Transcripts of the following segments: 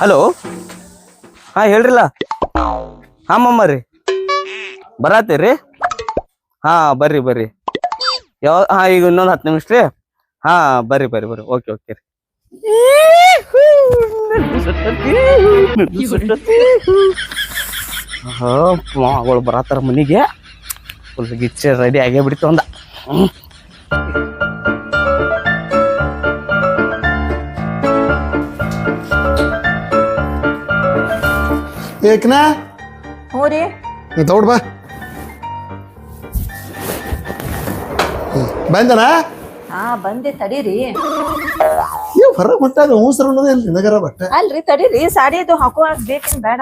Hello ಹಾ, ಹೇಳ್ರಿಲ್ಲ? ಹಾ ಮಮ್ಮ ರೀ. ಬರತ್ತೀರಿ ಹಾ, ಬರ್ರಿ ಬರ್ರಿ. ಯಾವ, ಹಾ, ಈಗ ಇನ್ನೊಂದು ಹತ್ತು ನಿಮಿಷ ರೀ. ಹಾ, ಬರ್ರಿ ಬರ್ರಿ ಬರ್ರಿ. ಓಕೆ ಓಕೆ ರೀ. ಅವಳು ಬರತ್ತಾರ ಮನೆಗೆ. ಫುಲ್ ಗಿಚ್ಚೆ ರೆಡಿ ಆಗೇ ಬಿಡ್ತು ಅಂದ. ಏಕನ? ಹ್ಞೂ ರೀ. ದೌಡ್ ಬಾ. ಬಂದನ? ಹಾ ಬಂದೆ ತಡೀರಿ. ಇವ್ ಹೊರಗೆ ಹೊಂಟಾಗ ಹೂಸರ ಅನ್ನೋದೇ ಇಲ್ಲ ನಗರ ಬಟ್ಟೆ. ಅಲ್ರಿ ತಡೀರಿ. ಸಾಡಿ ಅದು ಹಾಕೋ ಬೇಕೇನ್ ಬೇಡ.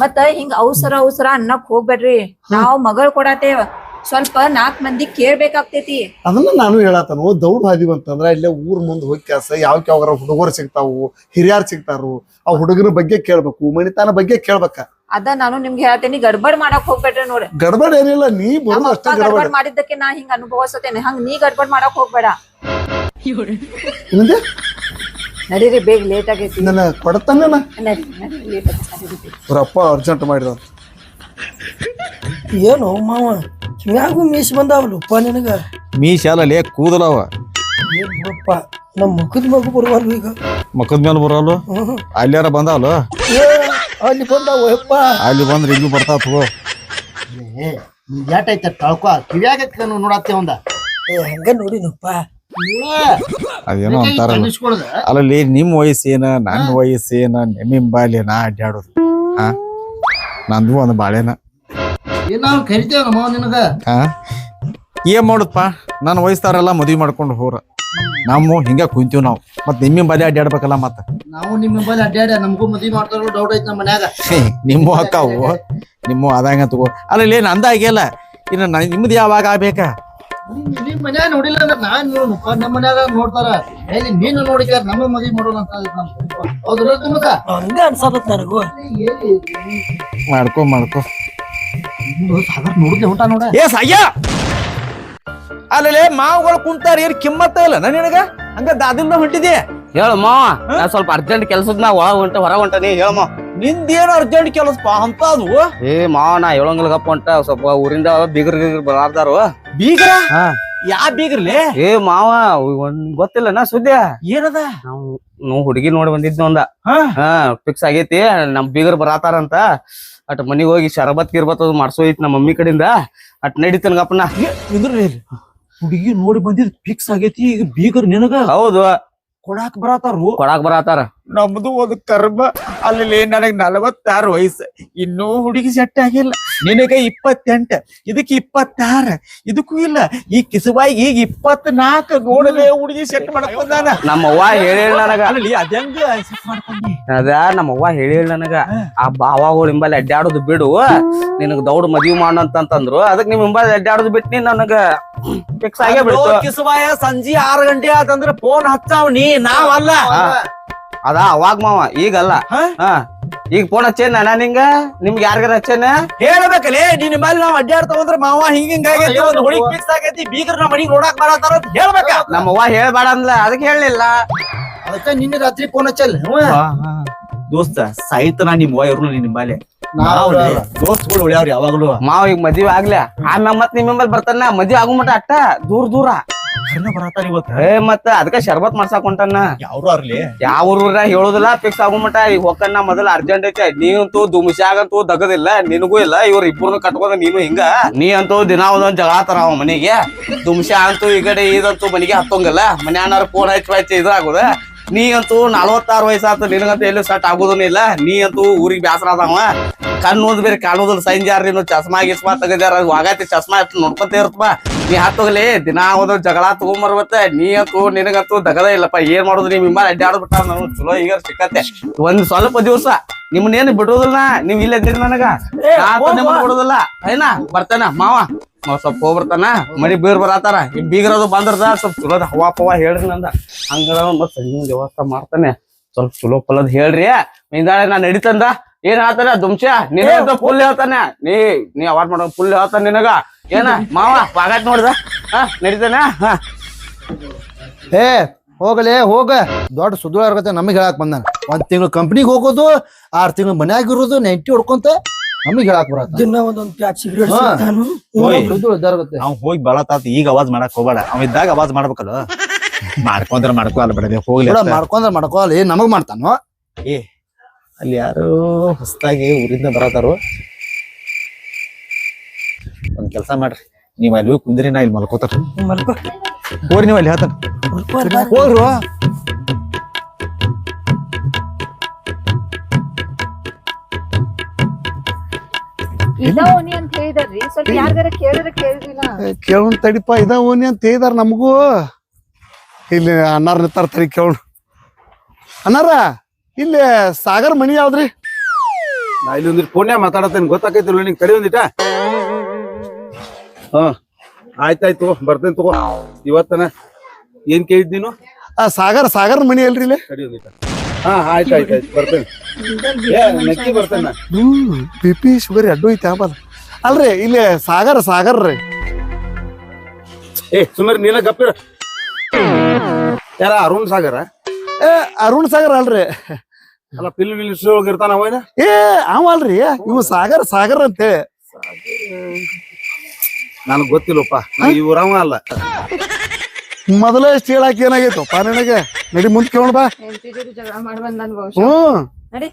ಮತ್ತ ಹಿಂಗ ಅವಸರ ಅವಸರ ಅನ್ನಕ್ ಹೋಗ್ಬೇಡ್ರಿ. ನಾವ್ ಮಗಳ್ ಕೊಡತೇವ. ಸ್ವಲ್ಪ ನಾಲ್ಕ್ ಮಂದಿ ಕೇಳ್ಬೇಕಾಗ್ತೈತಿ. ಅದನ್ನ ನಾನು ಹೇಳತ್ತನು ದೌಡ್ ಹಾದಿವಿ ಅಂತಂದ್ರ ಇಲ್ಲೇ ಊರ್ ಮುಂದೆ ಹೋಗಿ ಕೆಲಸ ಯಾವ ಯಾವಾಗ ಹುಡುಗರು ಸಿಗ್ತಾವು ಹಿರಿಯರ್ ಸಿಗ್ತಾರು ಆ ಹುಡುಗನ ಬಗ್ಗೆ ಕೇಳ್ಬೇಕು ಮಣಿತಾನ ಬಗ್ಗೆ ಕೇಳ್ಬೇಕ. ಅದ ನಾನು ನಿಮ್ಗೆ ಹೇಳ್ತೇನಿ ಗಡ್ಬಡ್ ಮಾಡಕ್ ಹೋಗ್ಬೇಡ್ರಿ ನೋಡ್ರಿ ಗಡ್ಬಡ್ ಏನಿಲ್ಲ ನೀ ಬರೋದು ಅಪ್ಪ ಅಷ್ಟೇ ಗಡ್ಬಡ್. ಗಡ್ಬಡ್ ಮಾಡಿದ್ದಕ್ಕೆ ನಾ ಹಿಂಗ ಅನುಭವಿಸತೇನೆ ಹಂಗ ನೀ ಗಡ್ಬಡ್ ಮಾಡಕ್ ಹೋಗ್ಬೇಡ. ಏನಂದೆ? ನಡೀರಿ ಬೇಗ ಲೇಟ್ ಆಗೈತಿ. ನನ್ನ ಕೊಡತನ ನಡಿ ನಡಿ ಲೇಟ್ ಆಗೈತಿ ಅವ್ರಪ್ಪ ಅರ್ಜೆಂಟ್ ಮಾಡಿದ ಏನು ಮಾವ? ಕಿವ್ಯಾಗೂ ಮೀಸ್ ಬಂದಾವಲ್ಲಪ್ಪ ನಿನಗ? ಮೀಶಾಲಲ್ಲಿ ಕೂದಲವ ಏನಪ್ಪ ನಮ್ಮ ಮುಖದ ಮಗು ಬರುವಲ್ವ ಈಗ. ಮುಖದ ಮೇಲೆ ಬರಲ್ಲ ಹ್ಮ್. ಅಲ್ಯಾರ ಬಂದಾವಲ್ಲ? ಏ ಅಲ್ಲಿ ಬಂದಾವ ಯಪ್ಪ. ಅಲ್ಲಿ ಬಂದ್ರೆ ಇಲ್ಲಿ ಬರ್ತಾವ ತಗೋ. ಯಾಟೈತೆ ಕಳ್ಕೊ ಕಿವ್ಯಾಗ ನೋಡತ್ತೆ ಒಂದ ಏ ಹಂಗ ನೋಡಿನಪ್ಪ. ಅದೇನೋ ಅಂತಾರಲ್ಲ. ಅಲ್ಲಿ ಅಲ್ಲಲ್ಲಿ ನಿಮ್ ವಯಸ್ಸೇನ ನನ್ನ ವಯಸ್ಸೇನ ನಿಮ್ಮ ಬಾಲ್ಯ ನಾ ಅಡ್ಡಾಡೋದು ಹಾ? ನಂದು ಒಂದು ಬಾಳೆನ. ಏನ್ ನಾವು ಕರಿತೇವ ನಮ್ಮ ನಿನಗ? ಹಾ ಏನ್ ಮಾಡುದಪ್ಪ ನನ್ನ ವಯಸ್ಸಾರೆಲ್ಲ ಮದ್ವಿ ಮಾಡ್ಕೊಂಡು ಹೋರ. ನಾವು ಹಿಂಗ ಕುಂತೀವಿ ನಾವು. ಮತ್ ನಿಮ್ಮ ಬಲಿ ಅಡ್ಡಾಡ್ಬೇಕಲ್ಲ ಮತ್ತ? ನಾವು ನಿಮ್ಮ ಬಲಿ ಅಡ್ಡಾಡ ನಮಗೂ ಮದ್ವಿ ಮಾಡ್ತಾರೋ ಡೌಟ್ ಐತಿ ನಮ್ಮ ಮನ್ಯಾಗ. ನಿಮ್ಮ ಅಕ್ಕಾವು ನಿಮ್ಮ ಅದಂಗ ತಗೋ. ಅಲ್ಲಲ್ಲಿ ನಂದ ಆಗ್ಯಲ್ಲ ಇನ್ನು ನ- ನಿಮ್ದು ಯಾವಾಗ ಆಗ್ಬೇಕ? ನಿಮ್ ಮನ್ಯಾಗ ನೋಡಿಲ್ಲ ಅಂದ್ರೆ ನಾನ್ ನೋಡಪ್ಪ ನಮ್ಮ ಮನ್ಯಾಗ ನೋಡ್ತಾರ. ಏನಿ ನೀನು ನೋಡಿಕ ನಮ್ಮ ಮದ್ವಿ ಮಾಡೋಣ ಅಂತ ಐತ್ ನಮ್ದು. ಹೌದ್ರಲ್ಲ ತುಮಕ? ಹಂಗ ಅನ್ಸದತ್ ನನಗೂ. ಮಾಡ್ಕೊ ಮಾಡ್ಕೊ. ಏ ಸಾಯ್ಯ ಅಲ್ಲೇ ಮಾವುಗಳು ಕುಂತಾರ ಏನ್ ಕಿಮ್ಮತ್ತ ಇಲ್ಲ ನಾ ನಿನಗ? ಹಂಗ ದಾದಿಂದ ಹೊಂಟಿದೆ ಹೇಳು ಮಾವ ನಾ ಸ್ವಲ್ಪ ಅರ್ಜೆಂಟ್ ಕೆಲ್ಸದ ನಾ ಒಳ ಹೊಂಟ ಹೊರ ಹೊಂಟನಿ ಹೇಳ ಮಾವ ನಿಂದೇನು ಅರ್ಜೆಂಟ್ ಕೆಲಸ ಅಂತ ಅದು ಏ ಮಾವ ನಾ ಹೇಳಂಗಿಲ್ಲ ಗಪ್ಪ ಹೊಂಟ. ಸ್ವಲ್ಪ ಊರಿಂದ ಬೀಗರ್ ಬೀಗರ್ ಬರಾರ್ದಾರು. ಬೀಗರ? ಹಾ. ಯಾ ಬೀಗ್ರಲಿ? ಏ ಮಾವ ಒಂದ್ ಗೊತ್ತಿಲ್ಲ ನಾ ಸುದ್ದಿ ಏನದ? ನಾವು ನಾವು ಹುಡುಗಿ ನೋಡಿ ಬಂದಿದ್ನ ಒಂದ. ಹಾ. ಫಿಕ್ಸ್ ಆಗೈತಿ ನಮ್ ಬೀಗರ್ ಬರಾತಾರಂತ. ಅಟ್ ಮನಿಗ್ ಹೋಗಿ ಶರಬತ್ ಗಿರ್ಬತ್ ಅದು ಮಾಡ್ಸೋ ಐತಿ ನಮ್ಮ ಮಮ್ಮಿ ಕಡೆಯಿಂದ ಅಟ್ ನಡೀತನಗಪ್ಪನ ಹುಡುಗಿ ನೋಡಿ ಬಂದಿದ್ ಫಿಕ್ಸ್ ಆಗೈತಿ ಈಗ ಬೀಗರ್ ನಿನಗ? ಹೌದು. ಕೊಡಾಕ್ ಬರತಾರು? ಕೊಡಾಕ್ ಬರಾತಾರ. ನಮ್ದು ಒಂದು ಕರ್ಮ. ಅಲ್ಲಿ ನನಗ್ ನಲವತ್ತಾರು ವಯಸ್ಸು. ಇನ್ನೂ ಹುಡುಗಿ ಸೆಟ್ ಆಗಿಲ್ಲ. ನಿನಗ ಇಪ್ಪತ್ತೆಂಟ. ಇದಕ್ಕೆ ಇಪ್ಪತ್ತಾರ. ಇದಕ್ಕೂ ಇಲ್ಲ. ಈ ಕಿಸುಬಾಯಿ ಈಗ ಇಪ್ಪತ್ನಾಲ್ಕು ನೋಡಲೇ ಹುಡುಗಿ ಸೆಟ್ ಮಾಡ್ಕೊಂಡಾನ ನಮ್ಮ ಅವ್ವ ಹೇಳಿ ನನಗ. ಅಲ್ಲಿ ಅದಂಗ ಸೆಟ್ ಮಾಡ್ಕೊಂಡಿ? ಅದ ನಮ್ಮವ್ವ ಹೇಳಿ ನನಗ. ಆ ಬಾವಾಗಳು ಹಿಂಬಲ್ಲಿ ಅಡ್ಡಾಡೋದು ಬಿಡು. ನಿನಗ್ ದೌಡ್ ಮದ್ವಿ ಮಾಡಂತಂತಂದ್ರು. ಅದಕ್ ನಿಮ್ ಹಿಂಬಲ್ಲಿ ಅಡ್ಡಾಡೋದು ಬಿಟ್ನಿ ನನಗ ಫಿಕ್ಸ್ ಆಗೇ ಬಿಡ್ತು. ಕಿಸುಬಾಯ ಸಂಜೆ ಆರು ಗಂಟೆ ಆತಂದ್ರೆ ಫೋನ್ ಹಚ್ಚಾವ್ ನೀ. ನಾವಲ್ಲ. ಅದ ಅವಾಗ ಮಾವ ಈಗಲ್ಲ. ಹಾ? ಹಾ. ಈಗ ಫೋನ್ ಹಚ್ಚೇನ್ ನಾ ನಿಂಗ? ನಿಮ್ಗೆ ಯಾರಿಗಾರ ಹಚ್ಚೇನ? ಹೇಳ್ಬೇಕಲ್ಲೇ ನಿನ್ನ ಮೇಲೆ ನಾವ್ ಅಡ್ಡಾಡ್ತಾವಂದ್ರ ಮಾವ ಹಿಂಗ ಹಿಂಗಾಗೈತಿ ಒಂದ್ ಹುಡುಗಿ ಫಿಕ್ಸ್ ಆಗೈತಿ ಬೀಗರ್ ನಮ್ಮ ಮನಿಗ್ ನೋಡಕ್ ಬರತಾರ ಅಂತ ಹೇಳ್ಬೇಕ. ನಮ್ಮ ಅವ್ವ ಹೇಳ್ಬೇಡ ಅಂದ್ಲ ಅದಕ್ಕೆ ಹೇಳಲಿಲ್ಲ. ಅದಕ್ಕ ನಿನ್ನೆ ರಾತ್ರಿ ಫೋನ್ ಹಚ್ಚಲ್ ದೋಸ್ತ ನಿಮ್ ಇವ್ರು ನಿಮ್ ಬಾಲೆ ನಾವ್ ದೋಸ್ತಗಳು ಉಳ್ಯಾವ್ರಿ ಯಾವಾಗ್ಲೂ. ಮಾವ ಈಗ ಮದ್ವಿ ಆಗ್ಲ. ಆಮ್ಯಾಗ ಮತ್ ನಿಮ್ ಮೇಲೆ ಬರ್ತಾನ? ಮದ್ವಿ ಆಗು ಮಟ ಅಟ್ಟ ದೂರ ದೂರ. ಇವತ್ತ? ಏ ಮತ್ತ ಅದಕ್ಕ ಶರ್ಬತ್ ಮಾಡ್ಸಾಕ್ ಹೊಂಟಾನ ಯಾವ್ರು ಅರ್ಲಿ ಯಾವ ಊರ ಹೇಳುದಿಲ್ಲ ಫಿಕ್ಸ್ ಆಗು ಮಟ ಈಗ ಹೊಕ್ಕನ್ನ ಮೊದಲ ಅರ್ಜೆಂಟ್ ಐತಿ. ನೀವಂತೂ ಆಗಂತೂ ದಗದಿಲ್ಲ ನಿನಗೂ ಇಲ್ಲ ಇವ್ರ ಇಬ್ಬರು ಕಟ್ಕೊಂಡ ನೀನು ಹಿಂಗ. ನೀ ಅಂತೂ ದಿನ ಒಂದೊಂದ್ ಜಗಳ ಅವ ಮನೆಗೆ. ದುಮ್ಸ್ಯಾ ಅಂತೂ ಈ ಕಡೆ ಇದಂತೂ ಮನೆಗೆ ಹತ್ತಂಗಿಲ್ಲ. ಮನ್ಯಾನಾರ ಫೋನ್ ಹಚ್ಚಿ ಹಚ್ಚಿ ಇದಾಗುದ. ನೀ ಅಂತೂ ನಲವತ್ತಾರು ವಯಸ್ಸಾತ ನಿನಗಂತೂ ಎಲ್ಲೂ ಸಟ್ ಆಗುದೂ ಇಲ್ಲ. ನೀ ಅಂತೂ ಊರಿಗೆ ಬ್ಯಾಸರ ಅದಾವ ಕಣ್ಣು ಬೇರೆ ಕಾಣೋದಿಲ್ಲ. ಸಂಜಾರ ನೀನು ಚಸ್ಮಾ ಗಿಸ್ಮಾ ತೆಗದ್ಯಾರ. ವಾಗತಿ ಚಸ್ಮಾ ಇಟ್ಟು ನೋಡ್ಕೊಂತ ಇರ್ತಪ್ಪ ನೀ ಹತ್ತೋಗ್ಲಿ ದಿನ ಒಂದು ಜಗಳ ತಗೊಂಬರ್ಬತ್ತ ನೀ ಅಂತೂ ನಿನಗಂತೂ ದಗದ ಇಲ್ಲಪ್ಪ. ಏನ್ ಮಾಡೋದು ನಿಮ್ ಇಮ್ಮ ಅಡ್ಡಾಡ್ಬಿಟ್ಟ ಬಿಟ್ಟ ನಾವು ಚಲೋ ಈಗ ಸಿಕ್ಕತ್ತೆ. ಒಂದ್ ಸ್ವಲ್ಪ ದಿವಸ ನಿಮ್ಮನ್ನೇನು ಬಿಡೋದಿಲ್ಲ? ನೀವ್ ಇಲ್ಲ ಇದ್ದೀರಿ ನನಗ. ಬಿಡೋದಿಲ್ಲ. ಏನ? ಬರ್ತಾನ? ಮಾವ. ಮಾವ ಸ್ವಲ್ಪ ಹೋಗ್ಬರ್ತಾನ ಮನಿ ಬೀರ್ ಬರತಾರ. ಈ ಬೀಗರದು ಬಂದ್ರದ. ಸ್ವಲ್ಪ ಚಲೋದ ಹವಾ ಪವಾ ಹೇಳ್ರಿ ನಂದ. ಹಂಗ ಮತ್ ಸಣ್ಣ ವ್ಯವಸ್ಥೆ ಮಾಡ್ತಾನೆ. ಸ್ವಲ್ಪ ಚಲೋ ಪಲದ್ ಹೇಳ್ರಿ. ಹಿಂದಾಳೆ ನಾ ನಡಿತಂದ. ಏನ್ ಹೇಳ್ತಾನೆ? ದುಮ್ಸ್ಯ ನಿನಗಂತ ಫುಲ್ ಹೇಳ್ತಾನೆ. ನೀ ನೀ ಅವಾರ್ಡ್ ಮಾಡೋ ಫುಲ್ ಹೇಳ್ತಾನ ನಿನಗ. ಏನ? ಮಾವ ಪಾಗಾಟ್ ನೋಡ್ದ? ಹಾ ನಡಿತಾನ? ಹಾ. ಏ ಹೋಗಲೇ ಹೋಗ. ದೊಡ್ಡ ಸುದ್ದಿ ನಮಗೆ ಹೇಳಕ್ ಬಂದಾನ. ಒಂದ್ ತಿಂಗಳು ಕಂಪ್ನಿಗ್ ಹೋಗೋದು ಆರ್ ತಿಂಗಳು ಮನ್ಯಾಗ ಇರೋದು ನೆಂಟಿ ಹೊಡ್ಕೊಂತ ನಮಗ್ ಹೇಳಕ್ ಬರತ್ತ. ದಿನ ಒಂದೊಂದು ಪ್ಯಾಕ್ ಸಿಗರೇಟ್ ಹಾ. ಸಿಗ್ತಾನು. ಓಯ್. ಇದಾಗುತ್ತೆ ಅವ್ ಹೋಗಿ ಬಳತಾತ ಈಗ ಅವಾಜ್ ಮಾಡಕ್ ಹೋಗ್ಬೇಡ. ಅವ್ ಇದ್ದಾಗ ಅವಾಜ್ ಮಾಡ್ಬೇಕಲ್ಲ. ಮಾಡ್ಕೊಂಡ್ರ ಮಾಡ್ಕೊಲ್ಲ ಬಿಡದೆ ಹೋಗ್ಲಿ ಮಾಡ್ಕೊಂಡ್ರೆ ಮಾಡ್ಕೊಲ್ಲ ಏನ್ ನಮಗ್ ಮಾಡ್ತಾನೋ? ಅಲ್ಲಿ ಯಾರು ಹೊಸದಾಗಿ ಊರಿಂದ ಬರತಾರು ಒಂದ್ ಕೆಲಸ ಮಾಡ್ರಿ. ನೀವ್ ಅಲ್ಲಿ ಹೋಗಿ ಕುಂದ್ರಿ ನಾ ಇಲ್ಲಿ ಮಲ್ಕೋತಾರ. ಮಲ್ಕೋ. ಹೋಗ್ರಿ ನೀವ್ ಅಲ್ಲಿ ಹೇಳ್ತಾರ. ಹೋಗ್ರು ಕೇಳೋಣ ತಡಿಪ ಇದ ಓನಿ ಅಂತ ಹೇಳಿದಾರ ನಮಗೂ. ಇಲ್ಲಿ ಅನ್ನಾರ ನಿತ್ತಾರ ತಡಿ ಕೇಳೋಣ ಅನ್ನಾರ? ಇಲ್ಲಿ ಸಾಗರ್ ಮನಿ ಯಾವ್ದ್ರಿ? ನಾ ಇಲ್ಲಿ ಒಂದಿಟ್ಟು ಫೋನ್ಯಾಗ ಮಾತಾಡತ್ತೇನೆ ಗೊತ್ತಾಕೈತಿಲ್ಲ ನಿಂಗೆ ತಡಿ ಒಂದಿಟ? ಹಾ ಆಯ್ತಾಯ್ತು ಬರ್ತೇನೆ ತಗೋ. ಇವತ್ತನ ಏನ್ ಕೇಳಿದ್ ನೀನು? ಆ ಸಾಗರ್ ಸಾಗರ್ ಮನಿ ಅಲ್ರಿ ಇಲ್ಲಿ? ತಡಿ ಒಂದಿಟ. ಹಾ ಆಯ್ತು ಆಯ್ತು ಆಯ್ತು ಬರ್ತೇನೆ. ಏ ನಕ್ಕಿ ಬರ್ತೇನೆ ನಾ. ಬಿ ಪಿ ಶುಗರ್ ಅಡ್ಡು ಐತಿ ಆಬಲ್ ಅಲ್ರಿ ಇಲ್ಲಿ ಸಾಗರ್ ಸಾಗರ್ ರೀ. ಏ ಸುಮಾರು ನೀನ ಗಪ್ಪಿರ. ಯಾರ ಅರುಣ್ ಸಾಗರ? ಏ ಅರುಣ್ ಸಾಗರ್ ಅಲ್ರಿ. ಅಲ್ಲ ಪಿಲ್ ಒಳಗೆ ಇರ್ತಾನ ಅವ ಏ ಅವ ಅಲ್ರಿ. ಇವ್ ಸಾಗರ್ ಸಾಗರ್ ಅಂತೇಳಿ. ನನಗ್ ಗೊತ್ತಿಲ್ಲಪ್ಪ. ಇವ್ರ ಅವ ಅಲ್ಲ. ಮೊದಲೇ ಇಷ್ಟ ಹಾಕಿ ಏನಾಗೈತಪ್ಪ ನನಗೆ? ನಡಿ ಮುಂದ್ ಕೇಳೋಣ ಬಾ. ಜಗಳ ಮಾಡಿ ಬಂದನ್ ಬಹುಶಃ ಹ್ಮ್. ನಡಿ.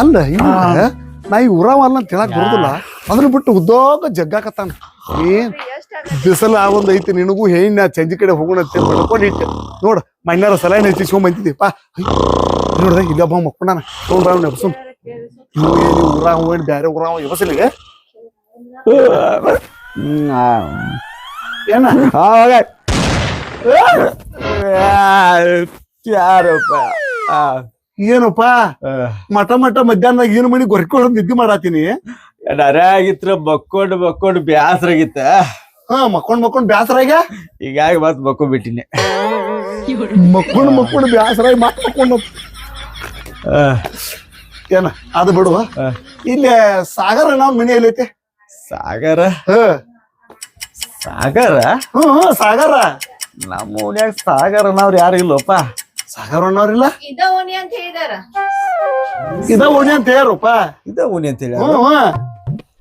ಅಲ್ಲ ಇವ ನಾ ಈ ಊರಾವ ಅಲ್ಲ ಅಂತ ಹೇಳಕ್ ಬರುದಿಲ್ಲ. ಅದ್ರ ಬಿಟ್ಟು ಉದ್ದೋಗ ಜಗ್ಗಾಕತ್ತಾನ. ಏನ್? ಬಿಸಿಲು ಆ ಒಂದ್ ಐತಿ ನಿನಗೂ ಹೆಣ್ಣ ಚಂಜಿ ಕಡೆ ಹೋಗೋಣ ಅಂತ ಮಾಡ್ಕೊಂಡು ಇಟ್ಟೆ. ನೋಡ್ ಮಣ್ಣಾರ ಸಲಹೆ ಹೆಚ್ಚಿಸ್ಕೊಂಡ್ ಬಂದಿದ್ದಿ. ಪಾ ನೋಡ್ದ ಇಲ್ಲ ಬಾ ಮಕ್ಕೊಂಡಾನ ತೊಗೊಂಡ್ರ ಬಸ್ ಇವ್ ಏನ್ ಹೋಗಿ ಬ್ಯಾರೆ ಊರಾವ ಎಬಸಲಿಗೆ? ಏನ? ಯಾರಪ್ಪ ಏನಪ್ಪ? ಮಠ ಮಠ ಮಧ್ಯಾಹ್ನದಾಗ ಏನು ಮನಿ ಗೊರ್ಕೊಂಡು ನಿದ್ದೆ ಮಾಡಾತೀನಿ? ನರಾಗಿತ್ರ ಬಕ್ಕೊಂಡು ಬಕ್ಕೊಂಡು ಬ್ಯಾಸರಾಗಿತ್ತ. ಹಾ ಮಕ್ಕೊಂಡ್ ಮಕ್ಕೊಂಡ್ ಬ್ಯಾಸರಾಗ? ಹೀಗಾಗಿ ಮತ್ ಬಕ್ಕೊಂಡ್ಬಿಟ್ಟಿನಿ ಮಕ್ಕೊಂಡ್ ಮಕ್ಕೊಂಡ್ ಬ್ಯಾಸರಾಗಿ ಮತ್ ಮಕ್ಕೊಂಡು ಏನ ಅದು ಬಿಡುವ ಇಲ್ಲಿ ಸಾಗರ ನಾವ್ ಮನಿ ಎಲ್ಲೈತೆ ಸಾಗರ? ಹ. ಸಾಗರ? ಹ್ಮ್ ಹ್ಮ್ ಸಾಗರ. ನಮ್ಮ ಓಣ್ಯಾಗ ಸಾಗರ ಅನ್ನೋರು ಯಾರು ಇಲ್ಲಪ್ಪ. ಸಾಗರ ಅನ್ನೋರಿಲ್ಲ ಇದ ಓಣಿ ಅಂತ ಹೇಳಿದಾರ. ಇದ ಓಣಿ ಅಂತ ಹೇಳ್ರಪ್ಪ ಇದ ಓಣಿ ಅಂತೇಳಿ ಹ್ಮ್ ಹ್ಮ್.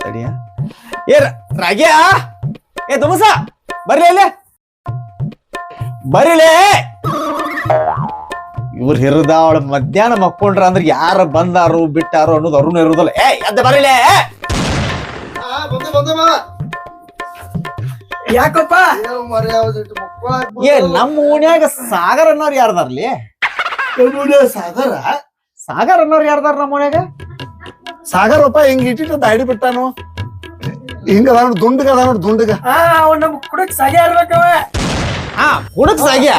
ತಡಿಯ. ಏ ರಾಗ್ಯ? ಏ ತುಮಸ ಬರ್ಲಿ ಅಲ್ಲೇ ಬರೀಲೇ. ಇವ್ರ ಹಿರಿದ ಅವಳ ಮಧ್ಯಾಹ್ನ ಮಕ್ಕೊಂಡ್ರ ಅಂದ್ರೆ ಯಾರ ಬಂದಾರು ಬಿಟ್ಟಾರು ಅನ್ನೋದು ಅರುಣ ಇರುದಲ್ಲ. ಏ ಅದ ಬರೀಲೇ. ಬಂದೆ ಬಂದೆ ಮಾ ಯಾಕಪ್ಪ? ಏ ನಮ್ಮ ಓಣ್ಯಾಗ ಸಾಗರ ಅನ್ನೋರು ಯಾರ್ದಾರ್ಲಿ ಸಾಗರ? ಸಾಗರ ಅನ್ನೋರು ಯಾರ್ದಾರ ನಮ್ಮ ಓಣ್ಯಾಗ ಸಾಗರಪ್ಪ ಹಿಂಗ್ ಇಟ್ಟಿಟ್ಟು ದಾಡಿ ಬಿಟ್ಟಾನು? ಹಿಂಗ ಅದ ನೋಡಿ ದುಂಡಗ ಅದ ನೋಡಿ ದುಂಡಗ. ಹಾ ಅವ್ನ ನಮ್ ಕುಡಕ್ ಸಾಗೆ ಇರ್ಬೇಕವ ಹಾ ಹುಡುಕ್ ಸಾಗ್ಯ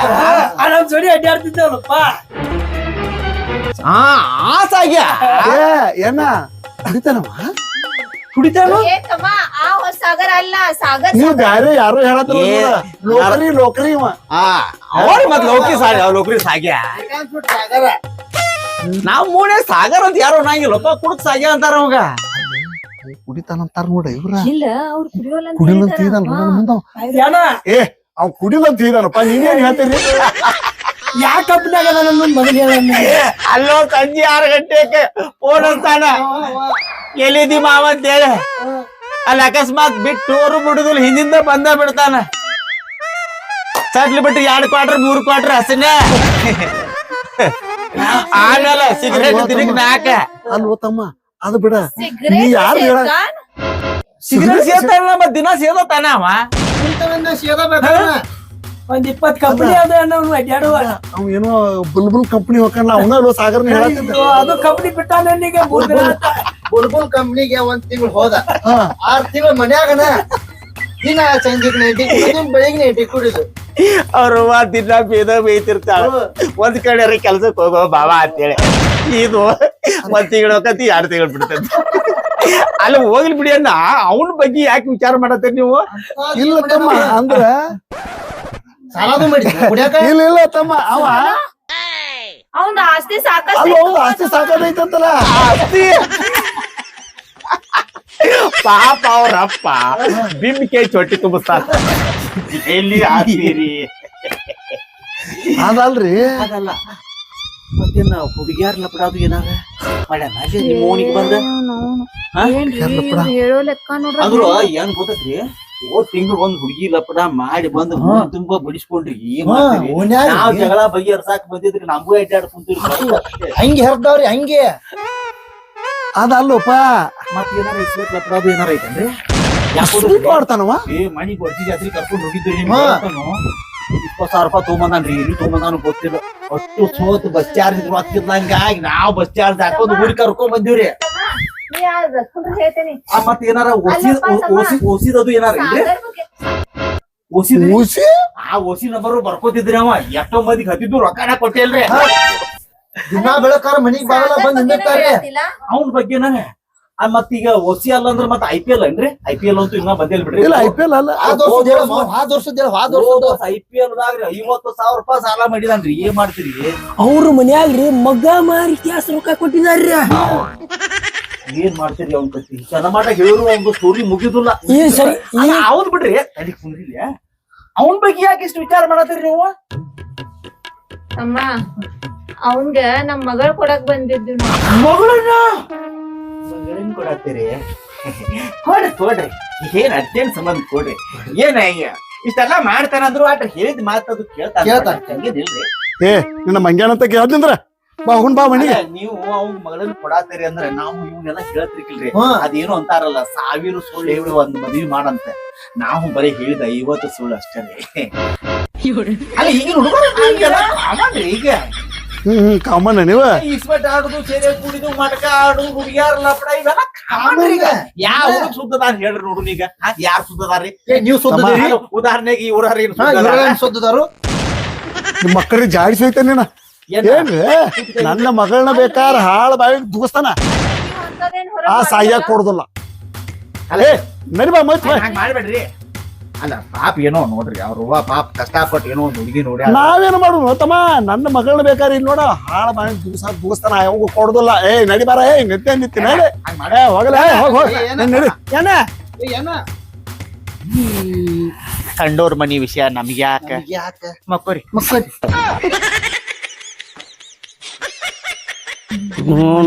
ಆ ನಮ್ ಜೋಡಿ ಅಡ್ಡಾಡ್ತಿದ್ದವನಪ್ಪ ಹಾ ಆ ಸಾಗ್ಯ ಏ ಏನ? ಅಡಿತಾನವ ಕುಡಿತಾನು ಏ ತಮ್ಮ ಆ ಹೊಸ ಸಾಗರ ಅಲ್ಲ ಸಾಗರ್ ನೀವು ಬ್ಯಾರೆ ಯಾರೋ ಹೇಳತ್ರ ಏ, ಲೋಕರಿ ಲೋಕರಿ ಇವ. ಆ ಅವ್ರಿ ಮತ್ ಲೌಕಿ ಸಾಗ್ಯ. ಲೌಕರಿ ಸಾಗ್ಯ ನಾವ್ ಮೂಣೆ ಸಾಗರ್ ಅಂತ ಯಾರು ಅನ್ನಂಗಿಲ್ಲಪ್ಪ ಕುಡುಕ್ ಸಾಗ್ಯ ಅಂತಾರ ಅವಾಗ. ಕುಡಿತಾನಂತಾರ ನೋಡ ಇವ್ರ. ಇಲ್ಲ ಅವ್ರು ಕುಡಿಯೋಲ್ಲ ಅಂತ ಕುಡಿಲಂತ ಹೇಳಿದಾರ. ಇದಾನ ಹಾ. ಮುಂದ ಏನ ಏ ಅವ್ ಕುಡಿಲಂತ ಇದಾನಪ್ಪ ನೀವೇನ್ ಹೇಳ್ತೀರಿ? ಯಾ ಕಂಪ್ನ್ಯಾಗ ಅದ ನನ್ನ ಮೊದಲು ಹೇಳ ಅಲ್ಲೋ ಸಂಜೆ ಆರು ಗಂಟೆಗೆ ಫೋನ್ ಎಲ್ಲಿದಿ ಮಾವ ಅಂತೇಳಿ. ಅಲ್ಲಿ ಅಕಸ್ಮಾತ್ ಬಿಟ್ಟು ಅವರು ಬಿಡುದಿಲ್ಲ ಹಿಂದಿಂದ ಬಂದ ಬಿಡ್ತಾನ. ಸಡ್ಲಿ ಬಿಟ್ಟು ಎರಡು ಕ್ವಾಟ್ರ್ ಮೂರು ಕ್ವಾಟ್ರ್ ಹಸನೆ. ಆಮೇಲೆ ಸಿಗರೇಟ್ ದಿನಕ್ ನಾಕ ಅಲ್ವೋ ತಮ್ಮ? ಅದು ಬಿಡ. ಸಿಗರೇಟ್ ನೀ ಯಾರು ಹೇಳ? ಸಿಗರೇಟ್ ಸೇರ್ತಾನ ಮತ್ತೆ ದಿನ ಸೇದತಾನ ಅವ? ಸೇದಬೇಕ ಒಂದ್ ಇಪ್ಪತ್ ಕಂಪನಿ ಅದ. ನಾವು ಅಡ್ಡಾಡುವ ಅವ್ ಏನೋ ಬುಲ್ಬುಲ್ ಕಂಪನಿ ಹೋಗಲ್ಲ ಅವನ ಸಾಗರ್ನ ಹೇಳತ್ತಿದ್ದ. ಅದು ಕಂಪನಿ ಬಿಟ್ಟ ನನಗೆ ಮೂರ್ ದಿನ ಆತ. ಬುಲ್ಬುಲ್ ಕಂಪ್ನಿಗೆ ಒಂದ್ ತಿಂಗಳು ಹೋದ. ಆರ್ ತಿಂಗಳು ಮನ್ಯಾಗನ ದಿನ ಸಂಜೆಗ್ ನೈಟಿ ಕುಡಿದು ಬೆಳಿಗ್ಗೆ ನೈಟಿ ಕುಡಿದು. ಅವ್ರವ್ವ ದಿನ ಬೇದ ಬೇಯ್ತಿರ್ತಾಳ. ಒಂದ್ ಕಡೆ ಕೆಲ್ಸಕ್ಕೆ ಹೋಗೋ ಬಾಬಾ ಅಂತೇಳಿ. ಇದು ಒಂದ್ ತಿಂಗಳು ಹೋಗತಿ ಎರಡ್ ತಿಂಗಳು ಬಿಡ್ತೈತಿ. ಅಲ್ಲಿ ಹೋಗ್ಲಿ ಬಿಡಿ ಅಣ್ಣ ಅವನ ಬಗ್ಗೆ ಯಾಕೆ ವಿಚಾರ ಮಾಡತ್ತೀರಿ ನೀವು? ಇಲ್ಲ ತಮ್ಮ ಅಂದ್ರ ಸಾಲದು ಕುಡಿಯಾಕ? ಇಲ್ಲ ಇಲ್ಲ ತಮ್ಮ ಅವ. ಅವ್ನ ಆಸ್ತಿ ಸಾಕಷ್ಟು. ಅಲ್ಲೋ ಆಸ್ತಿ ಸಾಕಾಗೈತಂತಲ್ಲ ಪಾಪ ಅವ್ರಪ್ಪ. ಬಿಂಬಿಕೆ ಚೊಟ್ಟಿ ತುಂಬಿಸ್ತಾರ. ಎಲ್ಲಿ ಆಸ್ತೀರಿ? ಅದಲ್ರಿ. ಅದಲ್ಲ. ಮತ್ತೇನ ಹುಡುಗಿಯಾರ್ ಲಪಡಾದು ಏನಾರ? ಮಾಡ್ಯಾನ ನಿಮ್ಮ ಓಣಿಗೆ ಬಂದ? ಹೇಳೋ ಲೆಕ್ಕ ನೋಡ್ರಿ. ಅಂದ್ರು ಏನ್ ಗೊತ್ತೈತ್ರಿ? ಓ ತಿಂಗಳು ಒಂದ್ ಹುಡುಗಿ ಲಪಡ ಮಾಡಿ ಬಂದು. ತುಂಬಾ ಬಡಿಸ್ಕೊಂಡ್ರಿ. ನಾವ್ ಜಗಳ ಬಗೆಹರ್ಸಾಕ್ ಬಂದಿದ್ರಿ ನಮಗೂ ಅಡ್ಡಾಡ್ ಕುಂತೀರಿ ಹಂಗೆ ಹರ್ದವ್ರಿ ಹಂಗೆ. ಅದಲ್ಲಪ್ಪ. ಮತ್ ಏನಾರ ಇಸ್ಬೇಕ್ ಲಪಡಾದು ಏನಾರ ಐತನ್ರಿ? ಮಾಡ್ತಾನವ? ಏ ಮನಿ ಗೊಡ್ಜಿ ಜಾತ್ರೆ ಕರ್ಕೊಂಡು ಹೋಗಿದ್ರಿ. ಇಪ್ಪತ್ ಸಾವಿರ ರೂಪಾಯಿ ತಗೊಂಬಂದಾನ್ರಿ ಇಲ್ಲಿ ತಗೊಂಬಂದಾನು ಗೊತ್ತಿಲ್ಲ. ಅಷ್ಟು ಸೋತ್ ಬಸ್ ಚಾರ್ಜ್ ಹತ್ತಿದ್ದಂಗಾಗಿ ನಾವ್ ಬಸ್ ಚಾರ್ಜ್ ಹಾಕೊಂಡು ಹುಡುಗಿ ಕರ್ಕೊಂಡ್ ಬಂದಿವ್ರಿ. ಮತ್ ಏನಾರ ಓಸಿ. ಓಸಿ ಓಸಿದದು ಏನಾರ ಓಸಿದ ಮೂಸಿ ಆ ಓಸಿ ನಂಬರ್ ಬರ್ಕೋತಿದ್ರಿ ಅವ. ಎಷ್ಟೋ ಮಂದಿಗೆ ಹತ್ತಿದ್ದು ರೊಕ್ಕನ ಕೊಟ್ಟಿಲ್ರಿ. ದಿನಾ ಬೆಳಕಾರ ಮನಿಗ್ ಬಾಗಲ ಬಂದ್ ನಿಂದಿರ್ತಾರ್ರಿ ಅವನ ಬಗ್ಗೆ ನಾನೇ. ಆ ಮತ್ ಈಗ ಓಸಿ ಅಲ್ಲ ಅಂದ್ರೆ ಮತ್ತೆ ಐ ಪಿ ಎಲ್ ಏನ್ರಿ? ಐ ಪಿ ಎಲ್ ಅಂತೂ ಇನ್ನ ಬಂದಿಲ್ಲ ಬಿಡ್ರಿ. ಇಲ್ಲ ಐ ಪಿ ಎಲ್ ಅಲ್ಲ. ಆ ವರ್ಷದ ಹೇಳ ಹಾದ್ ವರ್ಷದ ಹೇಳ ಹಾದ್ ವರ್ಷದ ಐ ಪಿ ಎಲ್ ದಾಗ್ರಿ ಐವತ್ತು ಸಾವಿರ ರೂಪಾಯಿ ಸಾಲ ಮಾಡಿದಾನ್ರಿ. ಏನ್ ಮಾಡ್ತೀರಿ? ಅವ್ರ ಮನ್ಯಾಗ್ರಿ ಮಗ್ಗ ಮಾರಿ ಕ್ಯಾಸ್ ರೊಕ್ಕ ಕೊಟ್ಟಿದಾರ್ರಿ. ಏನ್ ಮಾಡ್ತೀರಿ ಅವ್ನ ಕತ್ತಿ ಚನ್ನಮಾಟ ಹೇಳಿದ್ರು ಒಂದು ಸ್ಟೋರಿ ಮುಗಿದಿಲ್ಲ. ಈ ಸರಿ ಈ ಅವ್ನ್ ಬಿಡ್ರಿ. ತಲೆ ಕುಂದಿಲ್ಲ ಅವನ್ ಬಗ್ಗೆ ಯಾಕೆ ಇಷ್ಟು ವಿಚಾರ ಮಾಡತ್ತೀರಿ ನೀವು? ಅಮ್ಮ ಅವನ್ಗ ನಮ್ ಮಗಳ್ ಕೊಡಕ್ ಬಂದಿದ್ದು ನಾವು. ಮಗಳನ್ನ? ಮಗಳನ್ ಕೊಡತ್ತೀರಿ? ಕೊಡ್ರಿ ಕೊಡ್ರಿ. ಏನ್ ಅರ್ಜೆಂಟ್ ಸಂಬಂಧ ಕೊಡ್ರಿ. ಏನ ಇಷ್ಟೆಲ್ಲ ಮಾಡ್ತಾನಂದ್ರು ಆಟ ಹೇಳಿದ್ ಮಾತದು ಕೇಳ್ತಾ ಕೇಳ್ತಾ ಹಂಗೇನಿಲ್ರಿ ಏ ನಿನ್ನ ಮಂಗ್ಯಾನಂತ ಕೇಳ್ತಿಂದ್ರ ಬಾ ಹುಣ್ ಬಾ ಮನಿಗೆ. ನೀವು ಅವ್ನ ಮಗಳನ್ನ ಕೊಡಾತೀರಿ ಅಂದ್ರೆ ನಾವು ಇವನ್ನೆಲ್ಲ ಹೇಳ್ತಿರ್ಕಿಲ್ರಿ ಹಾ. ಅದೇನು ಅಂತಾರಲ್ಲ ಸಾವಿರ ಸುಳ್ಳು ಹೇಳಿ ಒಂದ್ ಮದ್ವಿ ಮಾಡಂತೆ. ನಾವು ಬರೀ ಹೇಳಿದ ಐವತ್ತು ಸುಳ್ಳು ಅಷ್ಟೇ. ಅಲ್ಲ ಈಗಿನ ಹುಡುಗರು ಕಾಮನ್ ಈಗ ಹ್ಮ್ ಹ್ಮ್ ಕಾಮನ್ ನೀವ ಇಸ್ಪೆಟ್ ಆಡುದು ಸೇರೆ ಕುಡಿದು ಮಟಕ ಆಡುದು ಹುಡುಗಿಯಾರ ಲಪಡ ಇವೆಲ್ಲ ಕಾಮನ್ ಈಗ. ಯಾವ ಸುದ್ದದಾರ ಹೇಳ್ರಿ ನೋಡು ಈಗ ಯಾರು ಸುದ್ದದಾರ್ರಿ ಏ ನೀವ್ ಸುದ್ದದಿರಿ ಅಲ್ಲ, ಉದಾಹರಣೆಗೆ ಏನ್ ಹಾ ಸುದ್ದದಾರ? ಇವ್ರೇನ್ ಸುದ್ದದಾರು ಮಕ್ಕಳಿಗೆ ಜಾಡಿಸಿ ಹೋಯ್ತ ನೀನ? ಏನ್ರಿ? ನನ್ನ ಮಗಳನ್ನ ಬೇಕಾರ ಹಾಳ ಬಾಯಿ ದುಗಿಸ್ತಾನ ಆ ಸಾಯ್ಯಾಗ ಮಾಡಿಲ್ಲ? ಕೊಡುದಿಲ್ಲ. ಅಲ್ಲ, ಏ ನಡಿ ಬಾ ಮತ್ ಬಾ. ಮಾಡ್ಬೇಡ್ರಿ. ಅಲ್ಲ ಪಾಪ ಏನೋ ನೋಡ್ರಿ ಅವ್ರ ಪಾಪ ಕಷ್ಟಪಟ್ಟು ಏನೋ ಒಂದು ಹುಡುಗಿ ನೋಡಿ ನಾವೇನು ಮಾಡು ತಮ್ಮ ನನ್ನ ಮಗಳನ್ನ ಬೇಕಾದ್ರೆ ಇಲ್ಲಿ ನೋಡ ಹಾಳ ಬಾಯಿ ದುಗಿಸ ದುಗಿಸ್ತಾನ ಯಾವಾಗ ಕೊಡುದಿಲ್ಲ. ಏ ನಡಿ ಬಾರ ಏ ನಿತ್ಯ ನಿತ್ಯ ನಡಿ. ಮಾಡಿ ಏ ಹೋಗ್ ಹೋಗ್. ಏನ? ನಡಿ, ನಡಿ. ಏನ? ಏನ? ಕಂಡೋರ್ ಮನಿ ವಿಷಯ ನಮ್ಗೆ ಯಾಕೆ ಯಾಕೆ ಮಕ್ಕೋರಿ. ಮಕ್ಕಳಿ ಹ್ಮ್,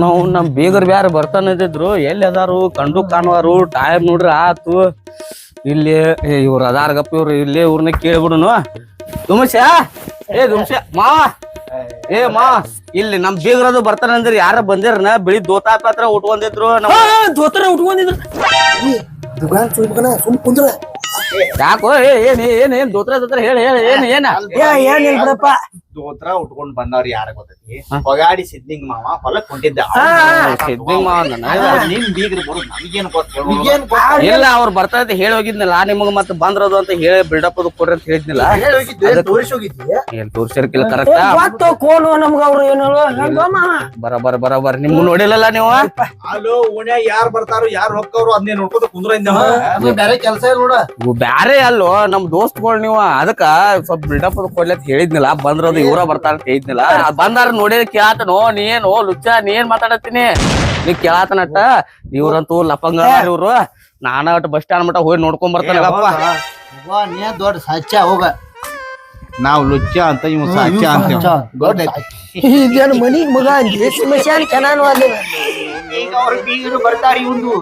ನಾವು ನಮ್ ಬೀಗರ್ ಬ್ಯಾರ ಬರ್ತಾನಿದ್ರು ಎಲ್ಲಿ ಅದಾರು? ಕಂಡು ಕಾಣುವಾರು. ಟೈಮ್ ನೋಡ್ರಿ ಆತು. ಇಲ್ಲಿ ಇವ್ರ ಅದಾರ ಗಪ್ಪ ಇವ್ರು. ಇಲ್ಲಿ ಇವ್ರನ್ನ ಕೇಳ್ಬಿಡುನು. ದುಮಶ ಏ ದುಮಶ ಮಾ ಏ ಮಾ. ಇಲ್ಲಿ ನಮ್ ಬೀಗರದು ಬರ್ತಾನ ಅಂದ್ರೆ ಯಾರ ಬಂದಿರನ? ಬಿಳಿ ದೋತಾ ಪಾತ್ರ ಉಟ್ಕೊಂಡಿದ್ರು ನಮ್ ದೋತರ ಉಟ್ಕೊಂಡಿದ್ರು. ಸುಮ್ಕನ ಸುಮ್ ಕುಂದ್ರ. ಯಾಕೋ ಏ ಏನ್ ಏನ್ ಏನ್ ದೋತ್ರ ದೋತ್ರ ಹೇಳ ಹೇಳಿ ಏನ್ ಏನ? ಏನ್ ಬಿಡಪ್ಪ ದೋತ್ರ ಉಟ್ಕೊಂಡ್ ಬಂದವ್ರು ಯಾರ ಗೊತ್ತೈತಿ? ಹೊಗಾಡಿ ಸಿದ್ದಿಂಗ್ ಮಾವ ಹೊಲಕ್ ಹೊಂಟಿದ್ದ. ಸಿದ್ದಿಂಗ್ ಮಾವ. ನಿಮ್ ಬೀಗ್ರಿ ಬರೋದು ನಮಗೇನು ಗೊತ್ತ ಇಲ್ಲ ಅವ್ರು ಬರ್ತಾ ಇದ್ದ ಹೇಳಿ ಹೋಗಿದ್ನಲ್ಲ ನಿಮ್ಗ ಮತ್ತೆ ಬಂದ್ರದು ಅಂತ ಹೇಳಿ ಬಿಲ್ಡಪ್ ಅದು ಕೊಡ್ರಿ ಅಂತ ಹೇಳಿದ್ನಲ್ಲ. ಏನ್ ತೋರ್ಸಿರ್ಕಿಲ್ಲ ಕರೆಕ್ಟ್ ಗೊತ್ತು ಕೋಲು ನಮ್ಗ ಅವ್ರು ಏನು ಬರಬರ್ ಬರಬರ್ ಬರ ಬರ ಬರ ಬರ ನಿಮ್ಗೂ ನೋಡಿಲ್ಲಲ್ಲ ನೀವು? ಅಲ್ಲೋ ಓಣ್ಯಾಗ ಯಾರು ಬರ್ತಾರೋ ಯಾರು ಹೋಗ್ತಾರೋ ಅದನ್ನೇ ನೋಡ್ಕೊತ ಕುಂದ್ರ ಬೇರೆ ಕೆಲಸ ನೋಡ. ಬ್ಯಾರೆ ಅಲ್ಲೋ ನಮ್ ದೋಸ್ತ್ಗಳು ನೀವು ಅದಕ್ಕ ಸ್ವಲ್ಪ ಬಿಲ್ಡಪ್ ಅದು ಕೊಡ್ಲಿ ಅಂತ ಹೇಳಿದ್ನಲ್ಲ ಬಂದ್ರದು ಇವ್ರ ಬರ್ತಾರ ಅಂತ ಹೇಳಿದ್ನಿಲ್ಲ ಬಂದಾರ ನೋಡಿದ ಕೇಳಾತನೋ ನೀನು ಲುಚ್ಚ ನೀನ್ ಮಾತಾಡತ್ತೀನಿ? ನೀ ಕೇಳಾತನಟ್ಟ ಇವ್ರಂತೂ ಲಪಂಗ ಇವ್ರು. ನಾನ ಒಟ್ಟು ಬಸ್ ಸ್ಟ್ಯಾಂಡ್ ಮಟ್ಟ ಹೋಗಿ ನೋಡ್ಕೊಂಡ್ ಬರ್ತಾನೆ ನೀ ದೊಡ್ಡ ಸಚ್ಚ ಹೋಗ. ನಾವ್ ಲುಚ್ಚ ಅಂತ ಇವ್ ಸಚ್ಚ ಅಂತ ಮನಿ ಮಗ ಅಂದಿ? ಸ್ಮಶಾನ ಚೆನ್ನಾನು ಅವ್ರ ಬೀಗರು ಬರ್ತಾರ ಇವಂದು